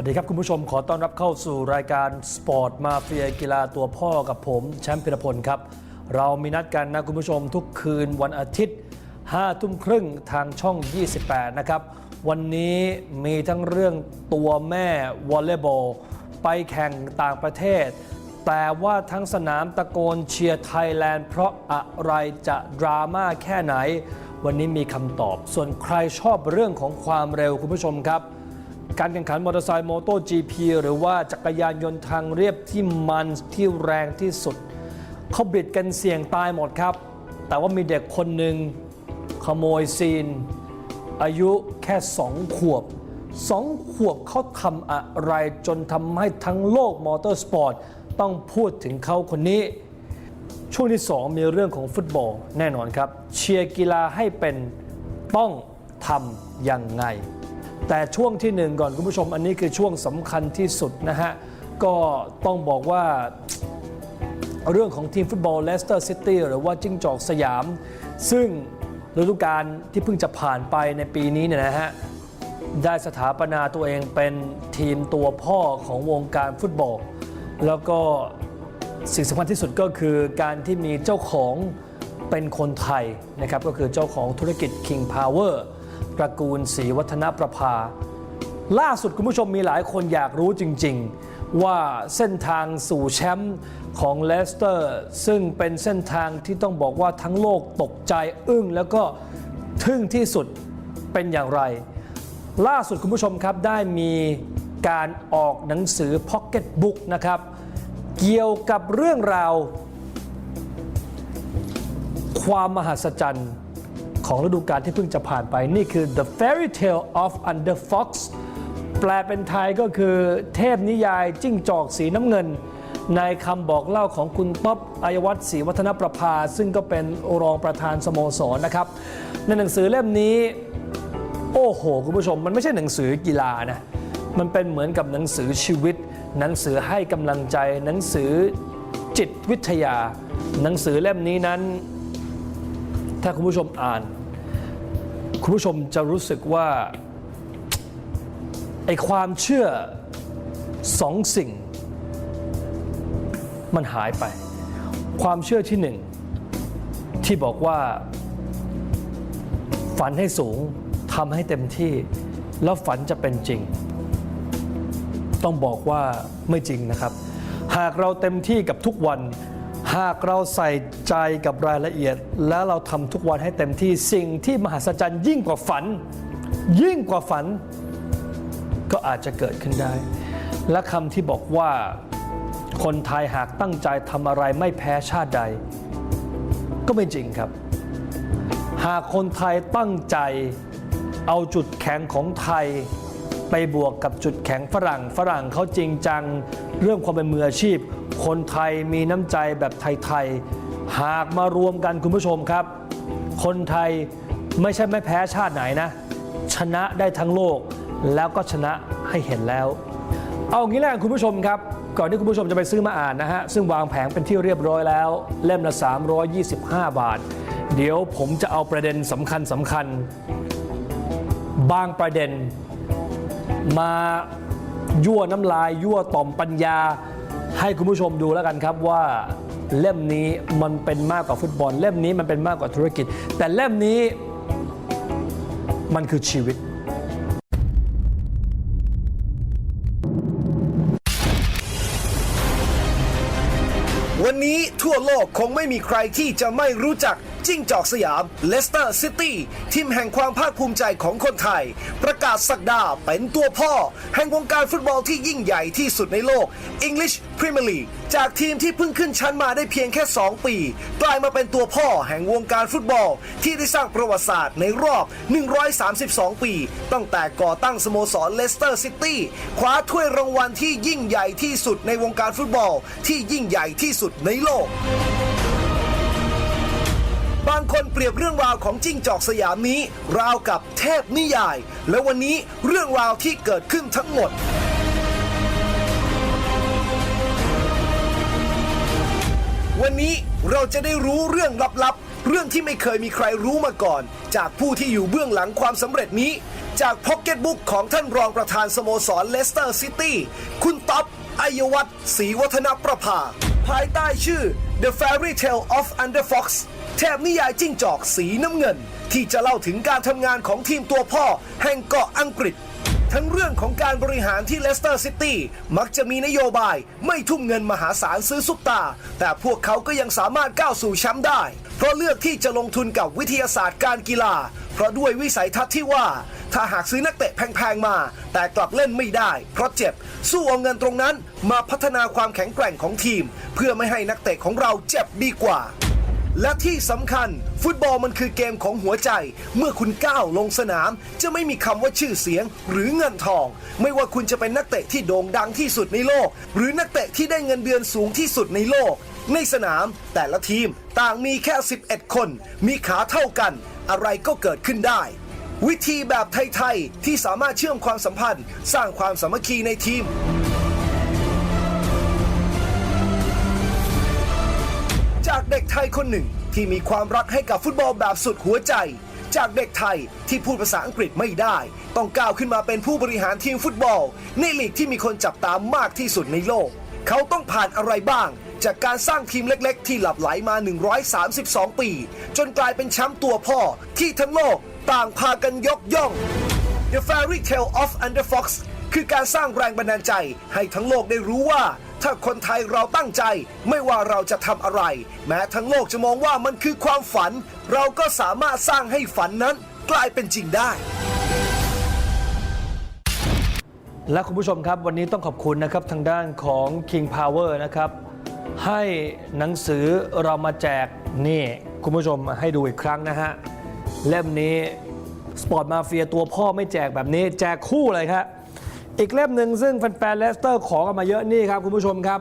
วัสดีครับคุณผู้ชมขอต้อนรับเข้าสู่รายการสปอร์ตมาเฟียกีฬาตัวพ่อกับผมแชมป์พิรพลครับ เรามีนัดกันนะคุณผู้ชมทุกคืนวันอาทิตย์5ทุ่มครึ่งทางช่อง 28 นะครับ วันนี้มีทั้งเรื่องตัวแม่วอลเลย์บอลไปแข่งต่างประเทศ แต่ว่าทั้งสนามตะโกนเชียร์ไทยแลนด์ เพราะอะไรจะดราม่าแค่ไหน วันนี้มีคำตอบ ส่วนใครชอบเรื่องของความเร็วคุณผู้ชมครับ การแข่งขันมอเตอร์ไซค์โมโต GP หรือว่าจักรยานยนต์ทางเรียบที่มันที่แรงที่สุด เขาบิดกันเสี่ยงตายหมดครับ แต่ว่ามีเด็กคนหนึ่งขโมยซีน อายุแค่สองขวบสองขวบเขาทำอะไรจนทำให้ทั้งโลกมอเตอร์สปอร์ตต้องพูดถึงเขาคนนี้ ช่วงที่2มีเรื่องของฟุตบอลแน่นอนครับ เชียร์กีฬาให้เป็นต้องทำยังไง แต่ช่วงที่หนึ่งก่อนคุณผู้ชมอันนี้คือช่วงสำคัญที่สุดนะฮะ ก็ต้องบอกว่าเรื่องของทีมฟุตบอลเลสเตอร์ซิตี้หรือว่าจิ้งจอกสยาม ซึ่งฤดูกาลที่เพิ่งจะผ่านไปในปีนี้เนี่ยนะฮะ ได้สถาปนาตัวเองเป็นทีมตัวพ่อของวงการฟุตบอล แล้วก็สิ่งสำคัญที่สุดก็คือการที่มีเจ้าของเป็นคนไทยนะครับ ก็คือเจ้าของธุรกิจ King Power ระกูลศรีวัฒนประภา ล่าสุดคุณผู้ชมมีหลายคนอยากรู้จริง ๆ ว่าเส้นทางสู่แชมป์ของเลสเตอร์ ซึ่งเป็นเส้นทางที่ต้องบอกว่าทั้งโลกตกใจอึ้งแล้วก็ทึ่งที่สุดเป็นอย่างไร ล่าสุดคุณผู้ชมครับได้มีการออกหนังสือ Pocket Book นะครับ เกี่ยวกับเรื่องราว ความมหัศจรรย์ ของฤดูกาลที่เพิ่งจะผ่านไปนี่คือ The Fairy Tale of Under Fox แปลเป็นไทยก็คือเทพนิยายจิ้งจอกสีน้ำเงิน ในคำบอกเล่าของคุณป๊อบอายวัฒน์ศรีวัฒนประภา ซึ่งก็เป็นรองประธานสโมสรนะครับ ในหนังสือเล่มนี้ โอ้โห คุณผู้ชม มันไม่ใช่หนังสือกีฬานะ มันเป็นเหมือนกับหนังสือชีวิต หนังสือให้กำลังใจหนังสือจิตวิทยา หนังสือเล่มนี้นั้น ถ้าคุณผู้ชมอ่าน คุณผู้ชมจะรู้สึกว่าไอความเชื่อสองสิ่ง มันหายไป ความเชื่อที่หนึ่ง ที่บอกว่า ฝันให้สูงทำให้เต็มที่ แล้วฝันจะเป็นจริง ต้องบอกว่าไม่จริงนะครับ หากเราเต็มที่กับทุกวัน หากเราใส่ใจกับรายละเอียด แล้วเราทำทุกวันให้เต็มที่สิ่งที่มหัศจรรย์ยิ่งกว่าฝัน ยิ่งกว่าฝัน ก็อาจจะเกิดขึ้นได้ และคำที่บอกว่าคนไทยหากตั้งใจทำอะไรไม่แพ้ชาติใด ก็ไม่จริงครับ หากคนไทยตั้งใจเอาจุดแข็งของไทยไปบวกกับจุดแข็งฝรั่ง ฝรั่งเขาจริงจัง เรื่องความเป็นมืออาชีพ คนไทยมีน้ำใจแบบไทยๆ หากมารวมกันคุณผู้ชมครับ คนไทยไม่ใช่ไม่แพ้ชาติไหนนะ ชนะได้ทั้งโลกแล้วก็ชนะให้เห็นแล้ว เอางี้แหละคุณผู้ชมครับ ก่อนที่คุณผู้ชมจะไปซื้อมาอ่านนะฮะ ซึ่งวางแผงเป็นที่เรียบร้อยแล้ว เล่มละ 325 บาท เดี๋ยวผมจะเอาประเด็นสำคัญสำคัญ บางประเด็นมายั่วน้ำลาย ยั่วต่อมปัญญา ให้คุณผู้ชมดูแล้วกันครับว่าเล่มนี้มันเป็นมากกว่าฟุตบอล เล่มนี้มันเป็นมากกว่าธุรกิจ แต่เล่มนี้มันคือชีวิต วันนี้ทั่วโลกคงไม่มีใครที่จะไม่รู้จัก จิ้งจอกสยาม เลสเตอร์ซิตี้ทีมแห่งความภาคภูมิใจของคนไทย ประกาศสักดาเป็นตัวพ่อ แห่งวงการฟุตบอลที่ยิ่งใหญ่ที่สุดในโลก English Premier League จากทีมที่เพิ่งขึ้นชั้นมาได้เพียงแค่ 2 ปี กลายมาเป็นตัวพ่อแห่งวงการฟุตบอล ที่ได้สร้างประวัติศาสตร์ในรอบ 132 ปี ตั้งแต่ก่อตั้งสโมสรเลสเตอร์ซิตี้คว้าถ้วยรางวัลที่ยิ่งใหญ่ที่สุดในวงการฟุตบอล ที่ยิ่งใหญ่ที่สุดในโลก บางคนเปรียบเรื่องราวของจิ้งจอกสยามนี้ ราวกับเทพนิยาย และวันนี้เรื่องราวที่เกิดขึ้นทั้งหมด วันนี้เราจะได้รู้เรื่องลับๆ เรื่องที่ไม่เคยมีใครรู้มาก่อน จากผู้ที่อยู่เบื้องหลังความสำเร็จนี้ จากพ็อกเก็ตบุ๊กของท่านรองประธานสโมสรเลสเตอร์ซิตี้คุณต๊อบอายวัฒศรีวัฒนประภา ภายใต้ชื่อ The Fairy Tale of Under Fox เทพนิยายจิ้งจอกสีน้ำเงิน ที่จะเล่าถึงการทำงานของทีมตัวพ่อแห่งเกาะอังกฤษ ทั้งเรื่องของการบริหารที่เลสเตอร์ซิตี้มักจะมีนโยบายไม่ทุ่มเงินมหาศาลซื้อซุปตา แต่พวกเขาก็ยังสามารถก้าวสู่แชมป์ได้ เพราะเลือกที่จะลงทุนกับวิทยาศาสตร์การกีฬา เพราะด้วยวิสัยทัศน์ที่ว่า ถ้าหากซื้อนักเตะแพงๆมา แต่กลับเล่นไม่ได้ เพราะเจ็บสู้เอาเงินตรงนั้นมาพัฒนาความแข็งแกร่งของทีม เพื่อไม่ให้นักเตะของเราเจ็บดีกว่า และที่สำคัญ ฟุตบอลมันคือเกมของหัวใจ เมื่อคุณก้าวลงสนาม จะไม่มีคำว่าชื่อเสียงหรือเงินทอง ไม่ว่าคุณจะเป็นนักเตะที่โด่งดังที่สุดในโลก หรือนักเตะที่ได้เงินเดือนสูงที่สุดในโลก ในสนามแต่ละทีมต่างมีแค่ 11 คน มีขาเท่ากัน อะไรก็เกิดขึ้นได้ วิธีแบบไทย ๆ ที่สามารถเชื่อมความสัมพันธ์ สร้างความสามัคคีในทีม จากเด็กไทยคนหนึ่งที่มีความรักให้กับฟุตบอลแบบสุดหัวใจ จากเด็กไทยที่พูดภาษาอังกฤษไม่ได้ ต้องก้าวขึ้นมาเป็นผู้บริหารทีมฟุตบอล ในลีกที่มีคนจับตามมากที่สุดในโลก เขาต้องผ่านอะไรบ้าง จากการสร้างทีมเล็กๆ ที่หลับไหลมา 132 ปี จนกลายเป็นแชมป์ตัวพ่อที่ทั้งโลกต่างพากันยกย่อง The Fairy Tale of Under Fox คือการสร้างแรงบันดาลใจให้ทั้งโลกได้รู้ว่า ถ้าคนไทยเราตั้งใจ ไม่ว่าเราจะทำอะไร แม้ทั้งโลกจะมองว่ามันคือความฝัน เราก็สามารถสร้างให้ฝันนั้นกลายเป็นจริงได้ และคุณผู้ชมครับ วันนี้ต้องขอบคุณนะครับทางด้านของ King Power นะครับ ให้หนังสือเรามาแจกนี่ คุณผู้ชมให้ดูอีกครั้งนะฮะ เล่มนี้สปอร์ตมาเฟียตัวพ่อไม่แจกแบบนี้ แจกคู่เลยครับ อีกเล่มหนึ่งซึ่งแฟนๆเลสเตอร์ขอกันมาเยอะนี่ครับคุณผู้ชมครับ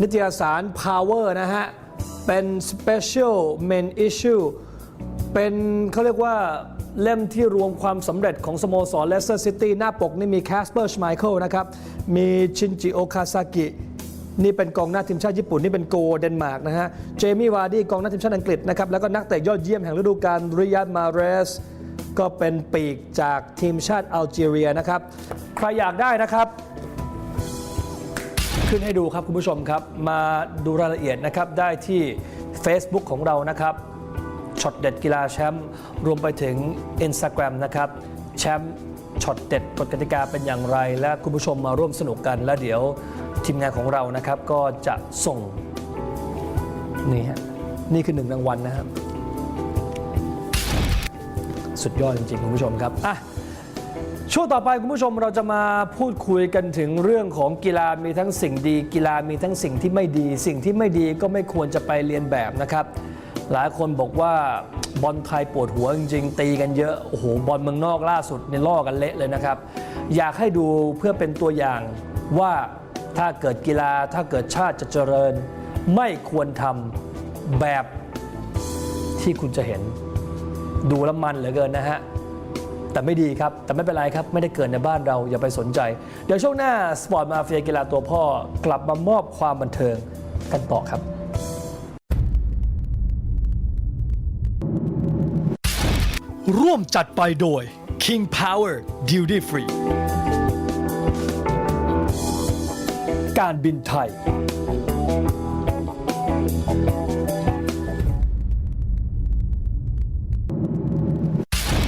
นิตยสาร Power นะฮะ เป็น Special Main Issue เป็นเขาเรียกว่าเล่มที่รวมความสำเร็จของสโมสรเลสเตอร์ซิตี้หน้าปกนี่มีแคสเปอร์ชไมเคิลนะครับ มีชินจิโอคาซากินี่เป็นกองหน้าทีมชาติญี่ปุ่น นี่เป็นโกเดนมาร์กนะฮะ เจมี่วาร์ดี้กองหน้าทีมชาติอังกฤษนะครับ แล้วก็นักเตะยอดเยี่ยมแห่งฤดูกาลริยัดมาเรส ก็เป็นปีกจากทีมชาติอัลจีเรียนะครับ รอยากได้นะครับ ขึ้นให้ดูครับคุณผู้ชมครับ มาดูรายละเอียดนะครับได้ที่ Facebook ของเรานะครับช็อตเด็ดกีฬาแชมป์รวมไปถึง Instagram นะครับแชมป์ช็อตเด็ดกฎกติกาเป็นอย่างไร และคุณผู้ชมมาร่วมสนุกกัน แล้วเดี๋ยวทีมงานของเรานะครับก็จะส่งนี่ฮะนี่คือหนึ่งรางวัลนะครับ สุดยอดจริงๆ คุณผู้ชมครับอะ ช่วงต่อไปคุณผู้ชมเราจะมาพูดคุยกันถึงเรื่องของกีฬามีทั้งสิ่งดี กีฬามีทั้งสิ่งที่ไม่ดี สิ่งที่ไม่ดีก็ไม่ควรจะไปเรียนแบบนะครับ หลายคนบอกว่าบอลไทยปวดหัวจริงๆ ตีกันเยอะโอ้โหบอลเมืองนอกล่าสุดเนี่ยล่อกันเละเลยนะครับ อยากให้ดูเพื่อเป็นตัวอย่างว่าถ้าเกิดกีฬาถ้าเกิดชาติจะเจริญ ไม่ควรทำแบบที่คุณจะเห็นดูแล้วมันเหลือเกินนะฮะ แต่ไม่ดีครับ แต่ไม่เป็นไรครับ ไม่ได้เกิดในบ้านเราอย่าไปสนใจ เดี๋ยวช่วงหน้าสปอร์ตมาเฟียกีฬาตัวพ่อกลับมามอบความบันเทิงกันต่อครับร่วมจัดไปโดย King Power Duty Free การบินไทย